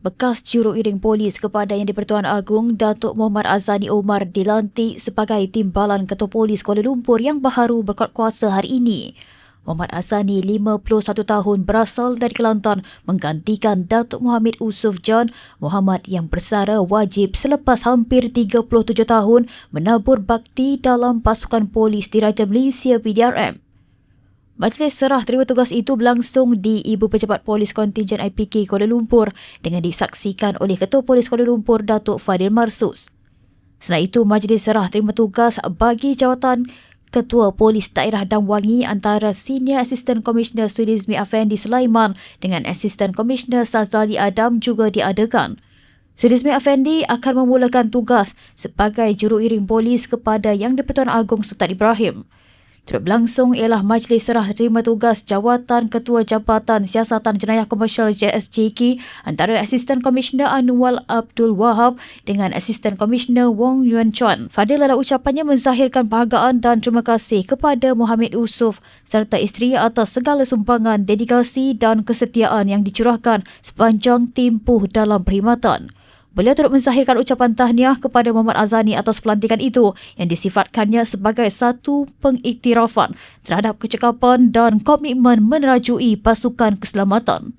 bekas juru iring polis kepada Yang di-Pertuan Agong Datuk Muhammad Azani Omar dilantik sebagai timbalan Ketua Polis Kuala Lumpur yang baharu berkuat kuasa hari ini. Muhammad Azani, 51 tahun, berasal dari Kelantan menggantikan Datuk Muhammad Usuf Jan Muhammad yang bersara wajib selepas hampir 37 tahun menabur bakti dalam pasukan polis Diraja Malaysia PDRM. Majlis serah terima tugas itu berlangsung di Ibu Pejabat Polis Kontingen IPK Kuala Lumpur dengan disaksikan oleh Ketua Polis Kuala Lumpur Datuk Fadil Marsus. Selain itu, majlis serah terima tugas bagi jawatan Ketua Polis Daerah Damwangi antara Senior Assistant Commissioner Sulizmi Afendi Sulaiman dengan Assistant Commissioner Sazali Adam juga diadakan. Sulizmi Afendi akan memulakan tugas sebagai juru iring polis kepada Yang di-Pertuan Agong Sultan Ibrahim. Turut berlangsung ialah Majlis Serah Terima Tugas Jawatan Ketua Jabatan Siasatan Jenayah Komersial JSJK antara Asisten Komisioner Anwar Abdul Wahab dengan Asisten Komisioner Wong Yuan Chuan. Fadil dalam ucapannya menzahirkan penghargaan dan terima kasih kepada Muhammad Usuf serta isteri atas segala sumbangan, dedikasi dan kesetiaan yang dicurahkan sepanjang tempuh dalam perkhidmatan. Beliau turut menzahirkan ucapan tahniah kepada Muhammad Azani atas pelantikan itu yang disifatkannya sebagai satu pengiktirafan terhadap kecekapan dan komitmen menerajui pasukan keselamatan.